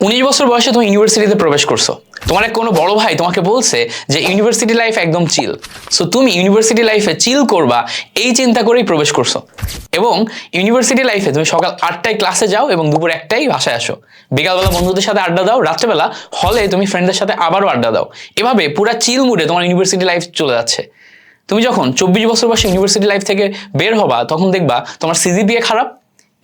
উনিশ বছর বয়সে তুমি ইউনিভার্সিটিতে প্রবেশ করছ। তোমার কোনো বড় ভাই তোমাকে বলছে যে ইউনিভার্সিটি লাইফ একদম চিল সো তুমি ইউনিভার্সিটি লাইফে চিল করবা, এই চিন্তা করেই প্রবেশ করছ। এবং ইউনিভার্সিটি লাইফে তুমি সকাল আটটায় ক্লাসে যাও এবং দুপুর একটাই বাসায় আসো। বিকালবেলা বন্ধুদের সাথে আড্ডা দাও, রাত্রেবেলা হলে তুমি ফ্রেন্ডদের সাথে আবারও আড্ডা দাও। এভাবে পুরা চিল মুডে তোমার ইউনিভার্সিটি লাইফ চলে যাচ্ছে। তুমি যখন চব্বিশ বছর বয়সে ইউনিভার্সিটি লাইফ থেকে বের হবা, তখন দেখবা তোমার সিজিপিএ খারাপ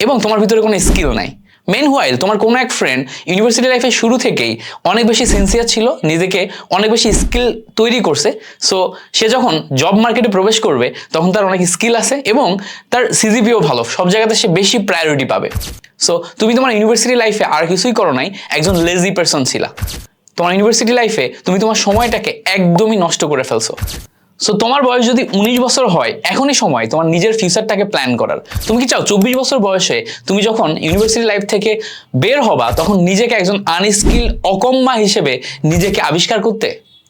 এবং তোমার ভিতরে কোনো স্কিল নাই। মেন হোয়াইল তোমার কোনো এক ফ্রেন্ড ইউনিভার্সিটি লাইফের শুরু থেকেই অনেক বেশি সিনসিয়ার ছিল, নিজেকে অনেক বেশি স্কিল তৈরি করছে। সো সে যখন জব মার্কেটে প্রবেশ করবে, তখন তার অনেক স্কিল আছে এবং তার সিজিপিও ভালো। সব জায়গাতে সে বেশি প্রায়োরিটি পাবে। সো তুমি তোমার ইউনিভার্সিটি লাইফে আর কিছুই করো নাই, একজন লেজি পার্সন ছিলা। তোমার ইউনিভার্সিটি লাইফে তুমি তোমার সময়টাকে একদমই নষ্ট করে ফেলছো। সো তোমার বয়স যদি উনিশ বছর হয়, এখনই সময় তোমার নিজের ফিউচারটাকে প্ল্যান করার। তুমি কি চাও চব্বিশ বছর বয়সে তুমি যখন ইউনিভার্সিটি লাইফ থেকে বের হবা, তখন নিজেকে একজন আনস্কিল অকম্মা হিসেবে নিজেকে আবিষ্কার করতে?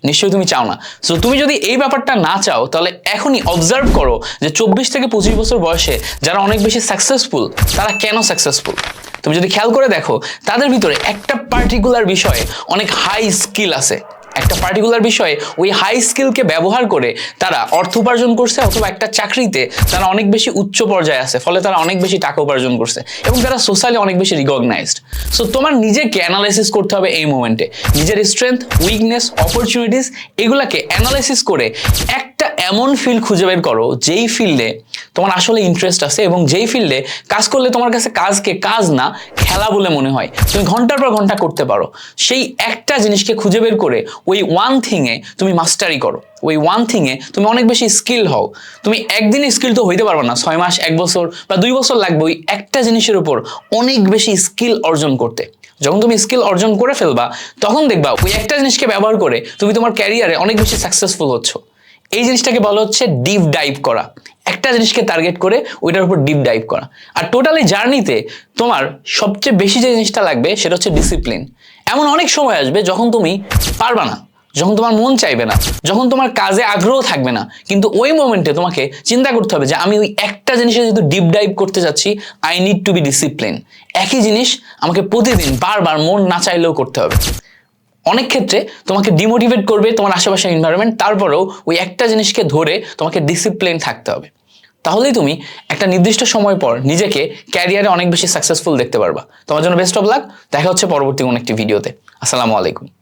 নিশ্চয়ই তুমি চাও না। সো তুমি যদি এই ব্যাপারটা না চাও, তাহলে এখনই অবজার্ভ করো যে চব্বিশ থেকে পঁচিশ বছর বয়সে যারা অনেক বেশি সাকসেসফুল তারা কেন সাকসেসফুল তুমি যদি খেয়াল করে দেখো, তাদের ভিতরে একটা পার্টিকুলার বিষয়ে অনেক হাই স্কিল আছে। একটা পার্টিকুলার বিষয়ে ওই হাই স্কিলকে ব্যবহার করে তারা অর্থ উপার্জন করছে অথবা একটা চাকরিতে তারা অনেক বেশি উচ্চ পর্যায়ে আছে, ফলে তারা অনেক বেশি টাকা উপার্জন করছে এবং তারা সোশ্যালি অনেক বেশি রিকগনাইজড সো তোমার নিজেকে অ্যানালাইসিস করতে হবে এই মোমেন্টে নিজের স্ট্রেংথ উইকনেস অপরচুনিটিস এগুলাকে অ্যানালাইসিস করে একটা এমন ফিল্ড খুঁজে বের করো, যেই ফিল্ডে তোমার আসলে ইন্টারেস্ট আছে এবং যেই ফিল্ডে কাজ করলে তোমার কাছে কাজকে কাজ না, খেলা বলে মনে হয়। তুমি ঘণ্টার পর ঘণ্টা করতে পারো। সেই একটা জিনিসকে খুঁজে বের করে ওই ওয়ান থিংয়ে তুমি মাস্টারি করো। ওই ওয়ান থিংয়ে তুমি অনেক বেশি স্কিল হও। তুমি একদিনে স্কিল তো হইতে পারবে না। ছয় মাস, এক বছর বা দুই বছর লাগবে ওই একটা জিনিসের উপর অনেক বেশি স্কিল অর্জন করতে। যখন তুমি স্কিল অর্জন করে ফেলবা, তখন দেখবা ওই একটা জিনিসকে ব্যবহার করে তুমি তোমার ক্যারিয়ারে অনেক বেশি সাকসেসফুল হচ্ছ। এই জিনিসটাকে বলা হচ্ছে ডিপ ডাইভ করা। একটা জিনিসকে টার্গেট করে ওইটার উপর ডিপ ডাইভ করা। আর টোটালি জার্নিতে তোমার সবচেয়ে বেশি যে জিনিসটা লাগবে সেটা হচ্ছে ডিসিপ্লিন এমন অনেক সময় আসবে যখন তুমি পারবা না, যখন তোমার মন চাইবে না, যখন তোমার কাজে আগ্রহ থাকবে না। কিন্তু ওই মোমেন্টে তোমাকে চিন্তা করতে হবে যে আমি ওই একটা জিনিসে যেহেতু ডিপ ডাইভ করতে যাচ্ছি I need to be discipline একই জিনিস আমাকে প্রতিদিন বারবার মন না চাইলেও করতে হবে। অনেক ক্ষেত্রে তোমাকে ডিমোটিভেট করবে তোমার আশেপাশের এনভায়রনমেন্ট তারপরেও ওই একটা জিনিসকে ধরে তোমাকে ডিসিপ্লিন থাকতে হবে। তাহলেই তুমি একটা নির্দিষ্ট সময় পর নিজেকে ক্যারিয়ারে অনেক বেশি সাকসেসফুল দেখতে পারবা। তোমার জন্য বেস্ট অফ লাক দেখা হচ্ছে পরবর্তী কোনো একটি ভিডিওতে আসসালামু আলাইকুম।